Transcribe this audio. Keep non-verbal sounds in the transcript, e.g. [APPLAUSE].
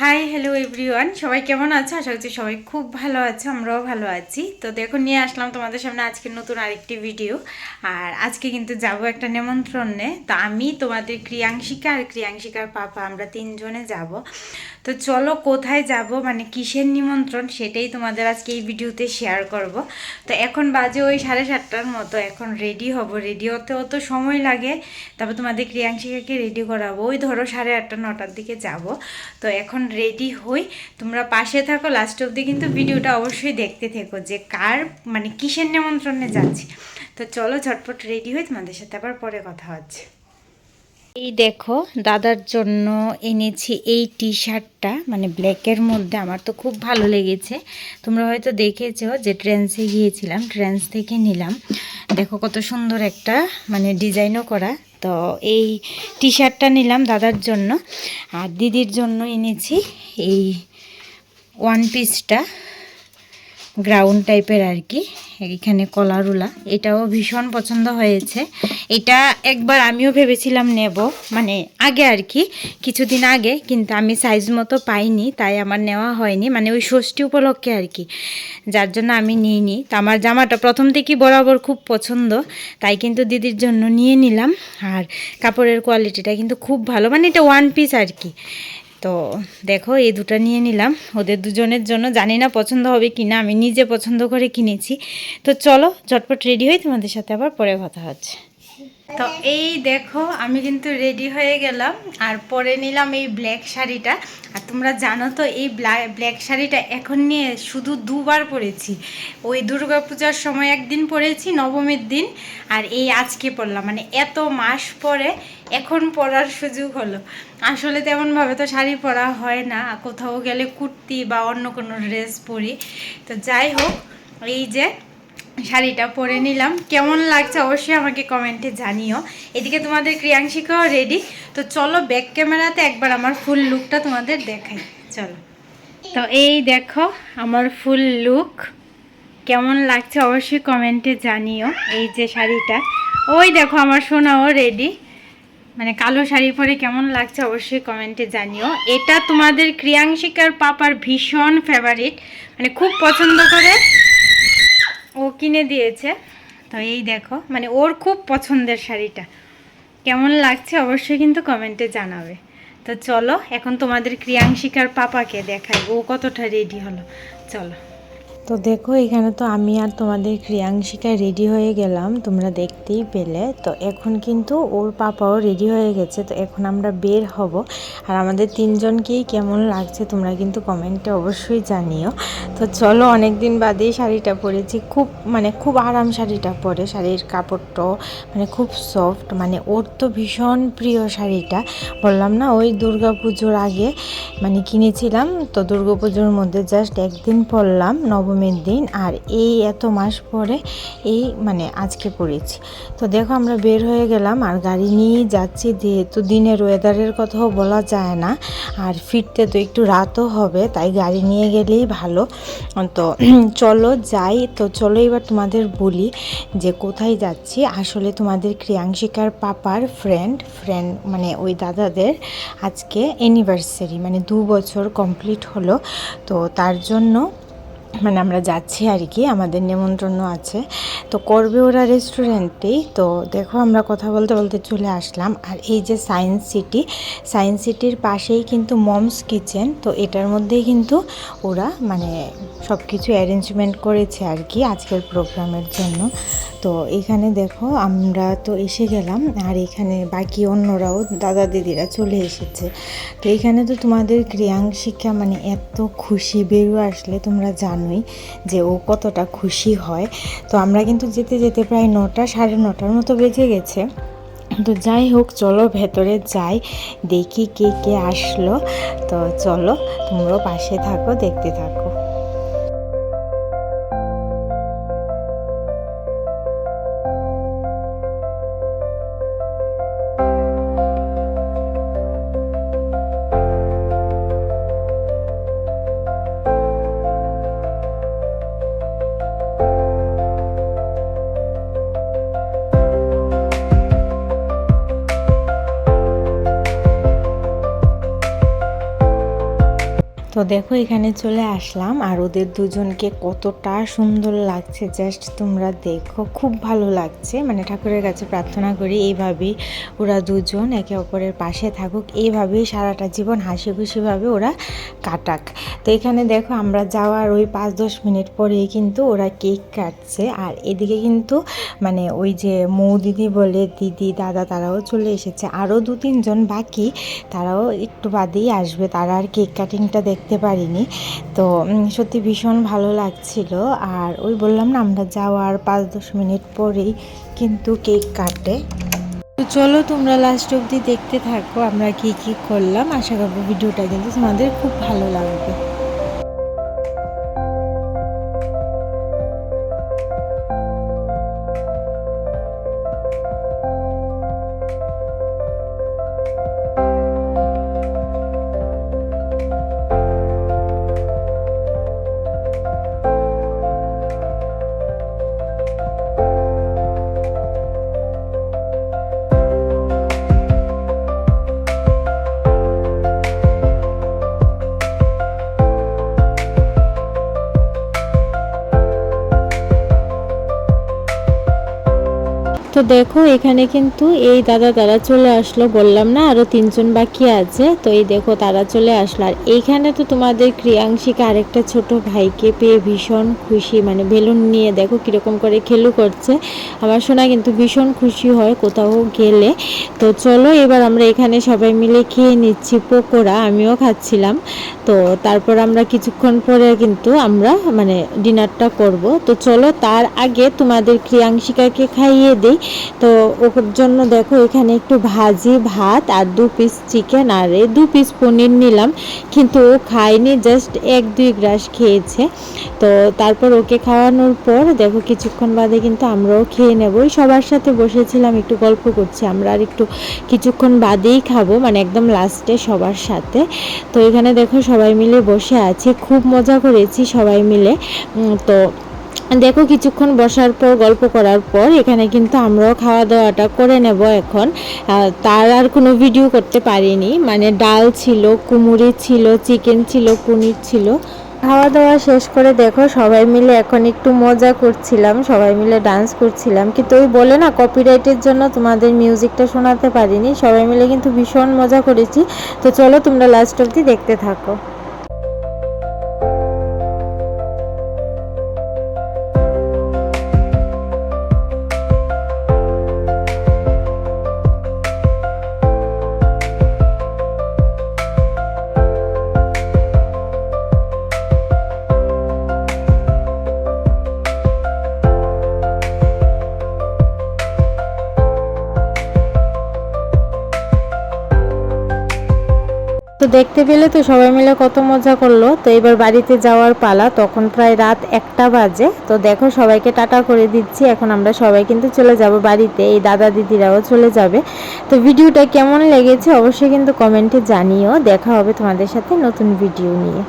Hi hello everyone সবাই কেমন আছো? আশা করছি সবাই খুব ভালো আছে, আমরাও ভালো আছি। তো দেখো, নিয়ে আসলাম তোমাদের সামনে আজকে নতুন আরেকটি ভিডিও আর আজকে কিন্তু যাব একটা নেমন্ত্রণে। তো আমি তোমাদের ক্রিয়াংশিকা আর ক্রিয়াংশিকার পাপা, আমরা তিনজনে যাব। তো চলো কোথায় যাব মানে কিসের নিমন্ত্রণ সেটাই তোমাদের আজকে এই ভিডিওতে শেয়ার করব। তো এখন বাজে ওই সাড়ে সাতটার মতো, এখন রেডি হব। রেডি হতে অত সময় লাগে। তারপর তোমাদের ক্রিয়াংশিকাকে রেডি করাবো। ওই ধরো সাড়ে আটটা, নটার দিকে যাব। তো এখন রেডি হই। তোমরা পাশে থাকো লাস্ট অবধি কিন্তু ভিডিওটা অবশ্যই দেখতে থেকো যে কার মানে কিসের নিমন্ত্রণে যাচ্ছি। তো চলো ঝটপট রেডি হই, তোমাদের সাথে আবার পরে কথা হচ্ছে। এই দেখো, দাদার জন্য এনেছি এই টি শার্টটা মানে ব্ল্যাকের মধ্যে। আমার তো খুব ভালো লেগেছে। তোমরা হয়তো দেখেছ যে ট্রেন্সে গিয়েছিলাম ট্রেন্স থেকে নিলাম। দেখো কত সুন্দর একটা মানে ডিজাইনও করা। তো এই টি শার্টটা নিলাম দাদার জন্য। আর দিদির জন্য এনেছি এই ওয়ান পিসটা গ্রাউন্ড টাইপের আর কি, এখানে কলারুলা এটাও ভীষণ পছন্দ হয়েছে। এটা একবার আমিও ভেবেছিলাম নেব মানে আগে আর কি, কিছুদিন আগে, কিন্তু আমি সাইজ মতো পাইনি, তাই আমার নেওয়া হয়নি মানে ওই ষষ্ঠী উপলক্ষে আর কি। যার জন্য আমি নিইনি, তো আমার জামাটা প্রথম থেকেই বরাবর খুব পছন্দ, তাই কিন্তু দিদির জন্য নিয়ে নিলাম। আর কাপড়ের কোয়ালিটিটা কিন্তু খুব ভালো মানে এটা ওয়ান পিস আর কি। তো দেখো, এই দুটা নিয়ে নিলাম। ওদের দুজনের জন্য জানি না পছন্দ হবে কি না আমি নিজে পছন্দ করে কিনেছি। তো চলো, চটপট রেডি হই তোমাদের সাথে আবার পরে কথা হচ্ছে। তো এই দেখো, আমি কিন্তু রেডি হয়ে গেলাম। আর পরে নিলাম এই ব্ল্যাক শাড়িটা। আর তোমরা জানো তো, এই ব্ল্যাক শাড়িটা এখন নিয়ে শুধু দুবার পরেছি। ওই দুর্গাপূজার সময় একদিন পরেছি, নবমীর দিন। আর এই আজকে পরলাম। মানে এত মাস পরে এখন পরার সুযোগ হলো। আসলে তেমনভাবে তো শাড়ি পরা হয় না। কোথাও গেলে কুর্তি বা অন্য কোনো ড্রেস পরি। তো যাই হোক, এই যে শাড়িটা পরে নিলাম। কেমন লাগছে অবশ্যই আমাকে কমেন্টে জানিও। এদিকে তোমাদের ক্রিয়াংশিকাও রেডি তো চলো ব্যাক ক্যামেরাতে একবার আমার ফুল লুকটা তোমাদের দেখাই। চলো। তো এই দেখো আমার ফুল লুক কেমন লাগছে অবশ্যই কমেন্টে জানিও এই যে শাড়িটা। ওই দেখো আমার সোনাও রেডি মানে কালো শাড়ি পরে কেমন লাগছে অবশ্যই কমেন্টে জানিও। এটা তোমাদের ক্রিয়াংশিকার পাপার ভীষণ ফেভারিট মানে খুব পছন্দ করে। ও কিনে দিয়েছে। তো এই দেখো মানে ওর খুব পছন্দের শাড়িটা। কেমন লাগছে অবশ্যই কিন্তু কমেন্টে জানাবে। তো চলো, এখন তোমাদের ক্রিয়াংশিকার পাপাকে দেখাই। ও কতটা রেডি হলো। চলো। তো দেখো, এখানে তো আমি আর তোমাদের ক্রিয়াংশিকা রেডি হয়ে গেলাম, তোমরা দেখতেই পেলে। তো এখন কিন্তু ওর পাপাও রেডি হয়ে গেছে, তো এখন আমরা বের হব। আর আমাদের তিনজনকেই কেমন লাগছে তোমরা কিন্তু কমেন্টে অবশ্যই জানিও। তো চলো অনেক দিন বাদেই শাড়িটা পরেছি, খুব মানে খুব আরাম শাড়িটা পরে। শাড়ির কাপড়টাও মানে খুব সফট মানে ওর তো ভীষণ প্রিয় শাড়িটা। বললাম না, ওই দুর্গা পুজোর আগে মানে কিনেছিলাম, তো দুর্গা পুজোর মধ্যে জাস্ট একদিন পরলাম, নবমী নবমীর দিন আর এই এত মাস পরে এই মানে আজকে পড়েছি। তো দেখো আমরা বের হয়ে গেলাম আর গাড়ি নিয়েই যাচ্ছি, যেহেতু দিনের ওয়েদারের কথাও বলা যায় না। আর ফিরতে তো একটু রাতও হবে, তাই গাড়ি নিয়ে গেলেই ভালো। তো [CLEARS THROAT] চলো যাই, তো চলো এবার তোমাদের বলি যে কোথায় যাচ্ছি। আসলে তোমাদের ক্রিয়াংশিকার পাপার ফ্রেন্ড ফ্রেন্ড মানে ওই দাদাদের আজকে অ্যানিভার্সারি মানে দু বছর কমপ্লিট হলো। তো তার জন্য মানে আমরা যাচ্ছি আর কি, আমাদের নেমন্ত্রণ আছে। তো করবে ওরা রেস্টুরেন্টেই তো দেখো আমরা কথা বলতে বলতে চলে আসলাম। আর এই যে সায়েন্স সিটি সায়েন্স সিটির পাশেই কিন্তু মমস কিচেন তো এটার মধ্যেই কিন্তু ওরা মানে সব কিছু অ্যারেঞ্জমেন্ট করেছে আর কি আজকের প্রোগ্রামের জন্য। তো এখানে দেখো আমরা তো এসে গেলাম, আর এখানে বাকি অন্যরাও দাদা দিদিরা চলে এসেছে। তো এখানে তো তোমাদের ক্রিয়াংশিকা মানে এত খুশি বেরু আসলে তোমরা জানোই যে ও কতটা খুশি হয়। তো আমরা কিন্তু যেতে যেতে প্রায় নটা, সাড়ে নটার মতো বেজে গেছে। তো যাই হোক, চলো ভেতরে যাই, দেখি কে কে আসলো। তো চলো, তোমরাও পাশে থাকো, দেখতে থাকো। দেখো, এখানে চলে আসলাম আর ওদের দুজনকে কতটা সুন্দর লাগছে। জাস্ট তোমরা দেখো, খুব ভালো লাগছে। মানে ঠাকুরের কাছে প্রার্থনা করি, এইভাবেই ওরা দুজন একে অপরের পাশে থাকুক, এইভাবেই সারাটা জীবন হাসি খুশিভাবে ওরা কাটাক। তো এখানে দেখো, আমরা যাওয়ার ওই পাঁচ দশ মিনিট পরেই কিন্তু ওরা কেক কাটছে। আর এদিকে কিন্তু মানে ওই যে মৌ দিদি বলে দিদি, দাদা তারাও চলে এসেছে। আরও দু তিনজন বাকি, তারাও একটু বাদেই আসবে, তারা আর কেক কাটিংটা দেখতে পারিনি। তো সত্যি ভীষণ ভালো লাগছিল। আর ওই বললাম না, আমরা যাওয়ার পাঁচ দশ মিনিট পরেই কিন্তু কেক কাটে। তো চলো, তোমরা লাস্ট অবধি দেখতে থাকো, আমরা কি কি করলাম। আশা করব ভিডিওটা কিন্তু তোমাদের খুব ভালো লাগবে। তো দেখো, এখানে কিন্তু এই দাদা, তারা চলে আসলো। বললাম, না, আরও তিনজন বাকি আছে। তো এই দেখো, তারা চলে আসলো। আর এইখানে তো তোমাদের ক্রিয়াংশিকা আরেকটা ছোট ভাইকে পেয়ে ভীষণ খুশি মানে বেলুন নিয়ে দেখো কীরকম করে খেলু করছে। আমার শোনা কিন্তু ভীষণ খুশি হয় কোথাও গেলে। তো চলো, এবার আমরা এখানে সবাই মিলে খেয়ে নিচ্ছি পকোড়া। আমিও খাচ্ছিলাম। তো তারপর আমরা কিছুক্ষণ পরে কিন্তু আমরা মানে ডিনারটা করব। তো চলো, তার আগে তোমাদের ক্রিয়াংশিকাকে খাইয়ে দিই। তো ওর জন্য দেখো এখানে একটু ভাজি, ভাত আর দু পিস চিকেন আর দু পিস পনির নিলাম। কিন্তু ও খায়নি জাস্ট এক, দুই গ্রাস খেয়েছে। তো তারপর ওকে খাওয়ানোর পর দেখো কিছুক্ষণ বাদে কিন্তু আমরাও খেয়ে নেব। সবার সাথে বসেছিলাম, একটু গল্প করছি, আমরা আর একটু কিছুক্ষণ বাদেই খাব মানে একদম লাস্টে সবার সাথে। তো এখানে দেখো সবাই মিলে বসে আছি, খুব মজা করেছি সবাই মিলে। তো দেখো কিছুক্ষণ বসার পর, গল্প করার পর, এখানে কিন্তু আমরাও খাওয়া দাওয়াটা করে নেব এখন। তার আর কোনো ভিডিও করতে পারিনি। মানে ডাল ছিল কুমুরি ছিল চিকেন ছিল, পনির ছিল। খাওয়া দাওয়া শেষ করে দেখো, সবাই মিলে এখন একটু মজা করছিলাম, সবাই মিলে ডান্স করছিলাম। কিন্তু ওই বলে না কপিরাইটের জন্য তোমাদের মিউজিকটা শোনাতে পারিনি। সবাই মিলে কিন্তু ভীষণ মজা করেছি। তো চলো তোমরা লাস্ট অবধি দেখতে থাকো। দেখতে পেলে তো সবাই মিলে কত মজা করল। তো এবার বাড়িতে যাওয়ার পালা, তখন প্রায় রাত একটা বাজে। তো দেখো সবাইকে টাটা করে দিচ্ছি, এখন আমরা সবাই কিন্তু চলে যাব বাড়িতে, এই দাদা দিদিরাও চলে যাবে। তো ভিডিওটা কেমন লেগেছে অবশ্যই কিন্তু কমেন্টে জানিও। দেখা হবে তোমাদের সাথে নতুন ভিডিও নিয়ে।